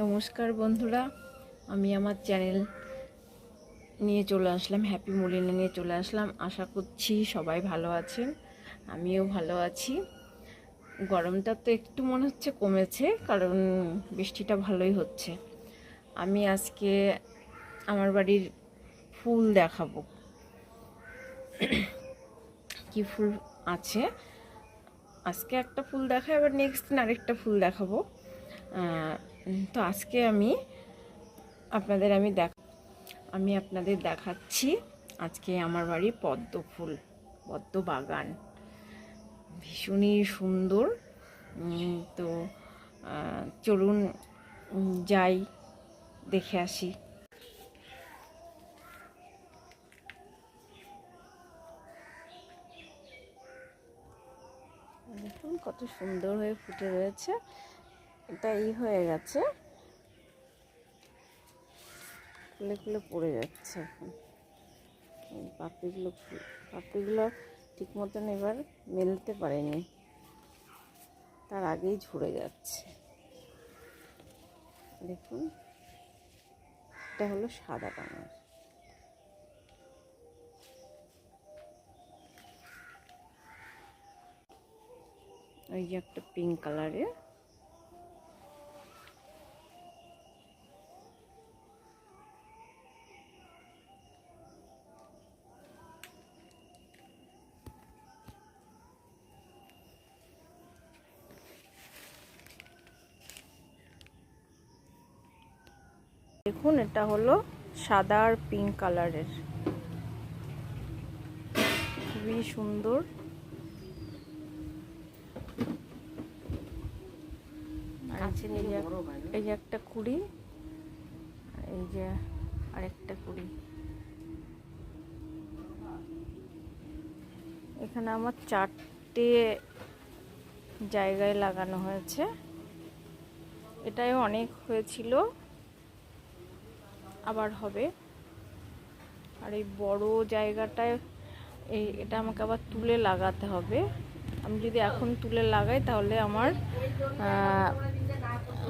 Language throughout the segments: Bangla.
নমস্কার বন্ধুরা, আমি আমার চ্যানেল নিয়ে চলে আসলাম হ্যাপি মলিনা নিয়ে চলে আসলাম। আশা করছি সবাই ভালো আছেন, আমিও ভালো আছি। গরমটা তো একটু মনে হচ্ছে কমেছে, কারণ বৃষ্টিটা ভালোই হচ্ছে। আমি আজকে আমার বাড়ির ফুল দেখাবো। কি ফুল আছে? আজকে একটা ফুল দেখাই আবার নেক্সট দিন আরেকটা ফুল দেখাবো। তো আজকে আমি আপনাদের আমি দেখ আমি আপনাদের দেখাচ্ছি আজকে আমার বাড়ি পদ্ম ফুল, পদ্ম বাগান। ভীষণই সুন্দর। তো চলুন যাই, দেখে আসি। দেখুন কত সুন্দর হয়ে ফুটে রয়েছে। এটা এই হয়ে গেছে। খুলে খুলে পড়ে যাচ্ছে এখন। এই পাপড়িগুলো পাপড়িগুলো ঠিক মতন এবার মেলতে পারেনি। তার আগেই ঝরে যাচ্ছে। দেখুন, এটা হলো সাদা রঙের ওই যে একটা পিঙ্ক কালারের দেখুন, এটা হলো সাদা আর পিঙ্ক কালারের খুবই সুন্দর। এই যে একটা কুড়ি এই যে আরেকটা কুড়ি। এখানে আমার চারটে জায়গায় লাগানো হয়েছে। এটাই অনেক হয়েছিল। আবার হবে। আর এই বড় জায়গাটায় এই এটা আমাকে আবার তুলে লাগাতে হবে। আমি যদি এখন তুলে লাগাই তাহলে আমার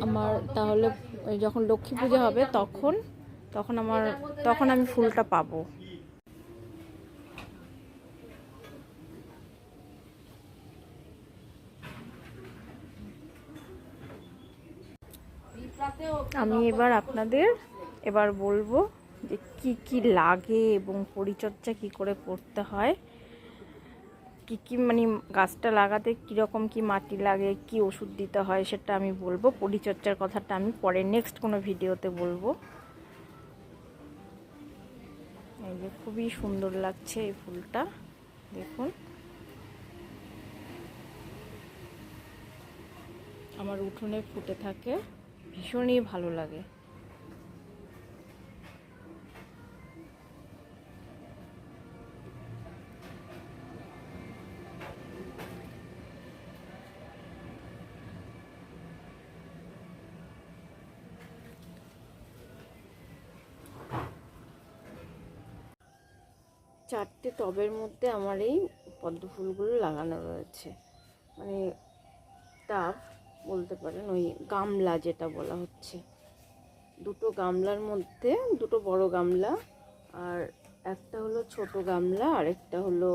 আমার তাহলে যখন লক্ষ্মী পূজা হবে তখন তখন আমার, তখন আমি ফুলটা পাবো। আমি এবার আপনাদের এবার বলব যে কি কি লাগে এবং পরিচর্যা কি করে করতে হয়, কি কি মানে গাছটা লাগাতে কীরকম কি মাটি লাগে, কি ওষুধ দিতে হয় সেটা আমি বলব। পরিচর্যার কথাটা আমি পরে নেক্সট কোনো ভিডিওতে বলব। এই যে খুবই সুন্দর লাগছে এই ফুলটা, দেখুন। আমার উঠোনে ফুটে থাকে, ভীষণই ভালো লাগে। চারটে টবের মধ্যে আমার এই পদ্ম ফুলগুলো লাগানো রয়েছে। মানে টাব বলতে পারেন ওই গামলা যেটা বলা হচ্ছে। দুটো গামলার মধ্যে, দুটো বড় গামলা আর একটা হলো ছোট গামলা আর একটা হলো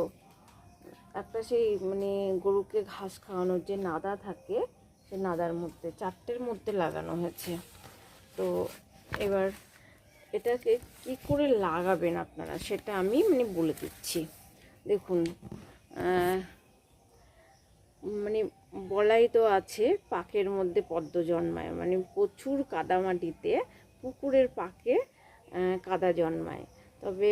একটা সেই মানে গরুকে ঘাস খাওয়ানোর যে নাদা থাকে, সে নাদার মধ্যে, চারটের মধ্যে লাগানো হয়েছে। তো এবার এটাকে কি করে লাগাবেন আপনারা সেটা আমি মানে বলে দিচ্ছি। দেখুন মানে বলাই তো আছে পাকের মধ্যে পদ্ম জন্মায় মানে প্রচুর কাদামাটিতে পুকুরের পাকে কাদা জন্মায়। তবে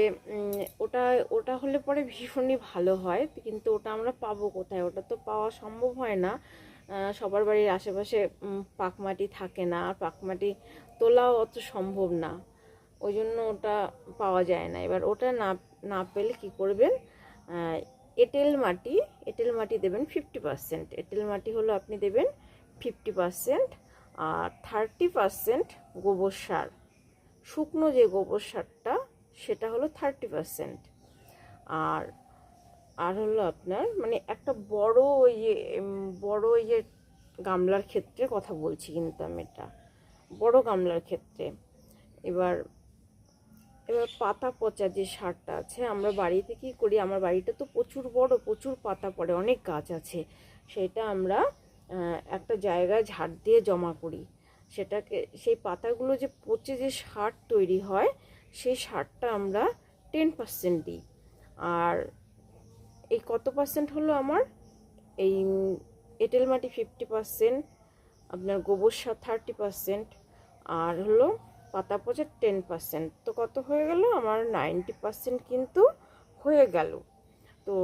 ওটা ওটা হলে পরে ভীষণই ভালো হয়, কিন্তু ওটা আমরা পাবো কোথায়? ওটা তো পাওয়া সম্ভব হয় না। সবার বাড়ির আশেপাশে পাকমাটি থাকে না, আর পাকমাটি তোলাও অত সম্ভব না। ওই জন্য ওটা পাওয়া যায় না। এবার ওটা না না পেলে কী করবেন এঁটেল মাটি এঁটেল মাটি দেবেন ফিফটি পার্সেন্ট এঁটেল মাটি হলো আপনি দেবেন ফিফটি পার্সেন্ট আর থার্টি পার্সেন্ট গোবর সার। শুকনো যে গোবর সারটা সেটা হলো থার্টি পার্সেন্ট আর আর হলো আপনার মানে একটা বড় ইয়ে উম, বড় যে গামলার ক্ষেত্রে কথা বলছি কিন্তু আমি এটা। বড় গামলার ক্ষেত্রে। এবার এবার পাতা পচা যে সারটা আছে, আমরা বাড়িতে কী করি। আমার বাড়িটা তো প্রচুর বড়, প্রচুর পাতা পড়ে, অনেক গাছ আছে। সেটা আমরা একটা জায়গায় ঝাড় দিয়ে জমা করি। সেটাকে, সেই পাতাগুলো যে পচে যে সার তৈরি হয়, সেই সারটা আমরা টেন পার্সেন্ট দিই। আর এই কত পার্সেন্ট হলো আমার? এই এঁটেল মাটি ফিফটি পার্সেন্ট, আপনার গোবর সার থার্টি পার্সেন্ট, আর হলো পাতা পচা টেন পার্সেন্ট তো কত হয়ে গেল? আমার নাইনটি পার্সেন্ট কিন্তু হয়ে গেল। তো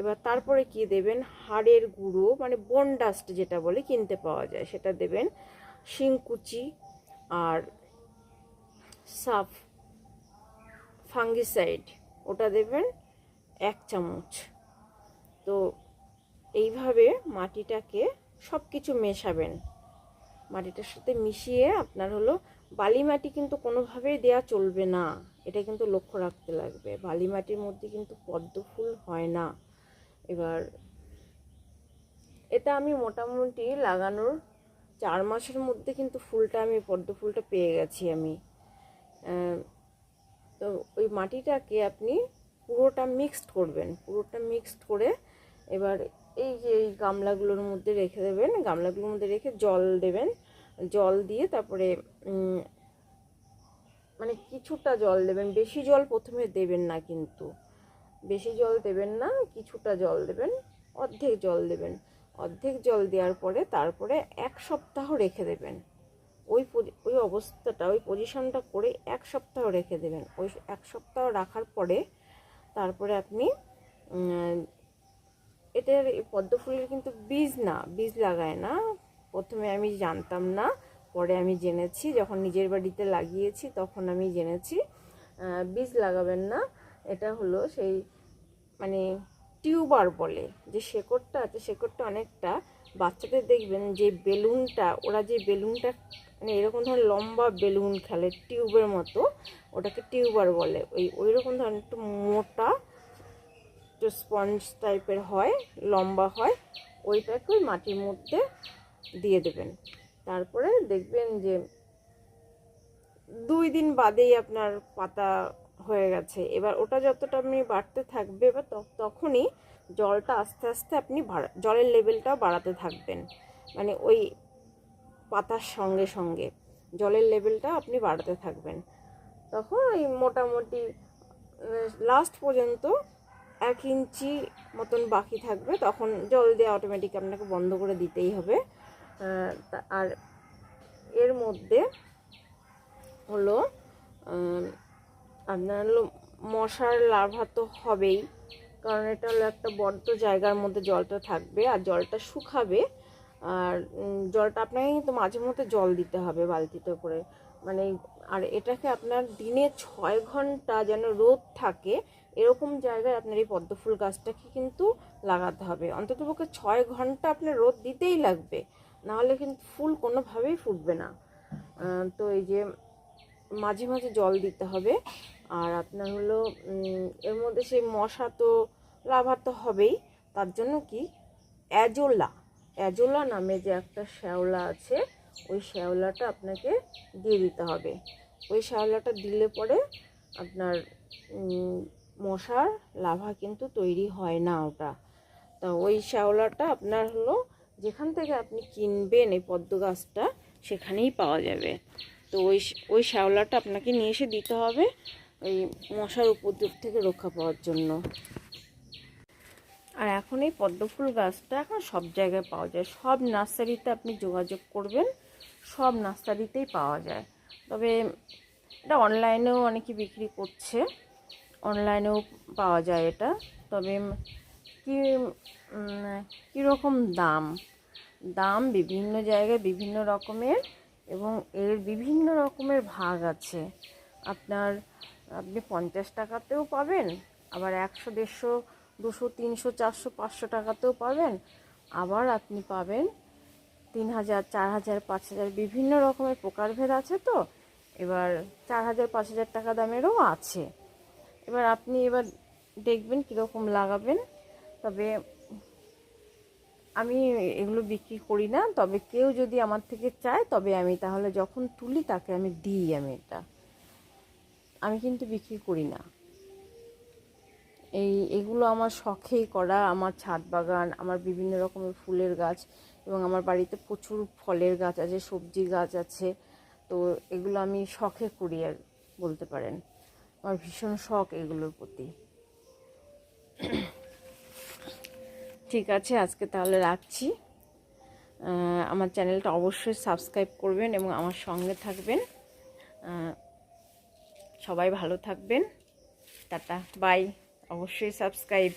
এবার তারপরে কি দেবেন? হাড়ের গুঁড়ো মানে বোন ডাস্ট যেটা বলে কিনতে পাওয়া যায়, সেটা দেবেন। শিংকুচি আর সাফ ফাঙ্গিসাইড ওটা দেবেন এক চামচ। তো এইভাবে মাটিটাকে সব কিছু মেশাবেন। মাটিটার সাথে মিশিয়ে আপনার হলো বালি মাটি কিন্তু কোনোভাবেই দেয়া চলবে না। এটা কিন্তু লক্ষ্য রাখতে লাগবে। বালি মাটির মধ্যে কিন্তু পদ্ম ফুল হয় না। এবার এটা আমি মোটামুটি লাগানোর চার মাসের মধ্যে কিন্তু ফুলটা আমি, পদ্ম ফুলটা পেয়ে গেছি আমি। তো ওই মাটিটাকে আপনি পুরোটা মিক্সড করবেন। পুরোটা মিক্সড করে এবার এই যে এই গামলাগুলোর মধ্যে রেখে দেবেন, গামলাগুলোর মধ্যে রেখে জল দেবেন। জল দিয়ে তারপরে মানে কিছুটা জল দেবেন। বেশি জল প্রথমে দেবেন না কিন্তু। বেশি জল দেবেন না, কিছুটা জল দেবেন, অর্ধেক জল দেবেন। অর্ধেক জল দেওয়ার পরে তারপরে এক সপ্তাহ রেখে দেবেন। ওই ওই অবস্থাটা, ওই পজিশনটা করে এক সপ্তাহ রেখে দেবেন। ওই এক সপ্তাহ রাখার পরে তারপরে আপনি এটার পদ্ম ফুলের কিন্তু বীজ না, বীজ লাগায় না। প্রথমে আমি জানতাম না, পরে আমি জেনেছি। যখন নিজের বাড়িতে লাগিয়েছি, তখন আমি জেনেছি বীজ লাগাবেন না। এটা হলো সেই মানে টিউবার বলে, যে শেকড়টা আছে, শেকড়টা অনেকটা বাচ্চাদের দেখবেন যে বেলুনটা, ওরা যে বেলুনটা মানে এরকম ধরনের লম্বা বেলুন খেলে, টিউবের মতো, ওটাকে টিউবার বলে। ওই ওই রকম ধরনের একটু মোটা একটু স্পঞ্জ টাইপের হয়, লম্বা হয়, ওইটাকে ওই মাটির মধ্যে দিয়ে দেবেন। তারপরে দেখবেন যে দুই দিন বাদেই আপনার পাতা হয়ে গেছে। এবার ওটা যতটা আপনি বাড়তে থাকবে বা তখনই জলটা আস্তে আস্তে আপনি জলের লেভেলটাও বাড়াতে থাকবেন। মানে ওই পাতার সঙ্গে সঙ্গে জলের লেভেলটা আপনি বাড়াতে থাকবেন। তখন ওই মোটামুটি লাস্ট পর্যন্ত এক ইঞ্চি মতন বাকি থাকবে, তখন জল দিয়ে অটোমেটিক আপনাকে বন্ধ করে দিতেই হবে। আর এর মধ্যে হলো আপনার হলো মশার লার্ভা তো হবেই, কারণ এটা হলো একটা বদ্ধ জায়গার মধ্যে জলটা থাকবে আর জলটা শুকাবে। আর জলটা আপনাকে কিন্তু মাঝে মধ্যে জল দিতে হবে বালতিতে করে। মানে আর এটাকে আপনার দিনে ছয় ঘণ্টা যেন রোদ থাকে, এরকম জায়গায় আপনার এই পদ্ম ফুল গাছটাকে কিন্তু লাগাতে হবে। অন্ততপক্ষে ছয় ঘণ্টা আপনার রোদ দিতেই লাগবে, নাহলে কিন্তু ফুল কোনোভাবেই ফুটবে না। তো এই যে মাঝে মাঝে জল দিতে হবে, আর আপনার হলো এর মধ্যে সেই মশা তো লাভার তো হবেই, তার জন্য কি? অ্যাজোলা অ্যাজোলা নামে যে একটা শ্যাওলা আছে ওই শ্যাওলাটা আপনাকে দিয়ে দিতে হবে। ওই শ্যাওলাটা দিলে পরে আপনার মশার লাভা কিন্তু তৈরি হয় না ওটা। তা ওই শ্যাওলাটা আপনার হলো, যেখান থেকে আপনি কিনবেন এই পদ্ম গাছটা, সেখানেই পাওয়া যাবে। তো ওই ওই শ্যাওলাটা আপনাকে নিয়ে এসে দিতে হবে ওই মশার উপদ্রব থেকে রক্ষা পাওয়ার জন্য। আর এখন এই পদ্ম ফুল গাছটা এখন সব জায়গায় পাওয়া যায়। সব নার্সারিতে আপনি যোগাযোগ করবেন। সব নার্সারিতেই পাওয়া যায়। তবে এটা অনলাইনেও অনেকে বিক্রি করছে। অনলাইনেও পাওয়া যায় এটা। তবে কি কীরকম দাম? দাম বিভিন্ন জায়গায় বিভিন্ন রকমের এবং এর বিভিন্ন রকমের ভাগ আছে। আপনার, আপনি পঞ্চাশ টাকাতেও পাবেন, আবার একশো, দেড়শো, দুশো, তিনশো, চারশো, পাঁচশো টাকাতেও পাবেন। আবার আপনি পাবেন তিন হাজার চার হাজার পাঁচ হাজার বিভিন্ন রকমের প্রকারভেদ আছে তো? এবার চার হাজার পাঁচ হাজার টাকা দামেরও আছে। এবার আপনি এবার দেখবেন কীরকম লাগাবেন। তবে আমি এগুলো বিক্রি করি না, তবে কেউ যদি আমার থেকে চায়, তবে আমি তাহলে যখন তুলি তাকে আমি দিই আমি এটা। আমি কিন্তু বিক্রি করি না। এই, এগুলো আমার শখেই করা, আমার ছাদ বাগান, আমার বিভিন্ন রকমের ফুলের গাছ এবং আমার বাড়িতে প্রচুর ফলের গাছ আছে সবজির গাছ আছে। তো এগুলো আমি শখে করি আর বলতে পারেন। আমার ভীষণ শখ এগুলোর প্রতি। ঠিক আছে, আজকে তাহলে রাখছি। আমার চ্যানেলটা অবশ্যই সাবস্ক্রাইব করবেন এবং আমার সঙ্গে থাকবেন। সবাই ভালো থাকবেন। টাটা, বাই। অবশ্যই সাবস্ক্রাইব।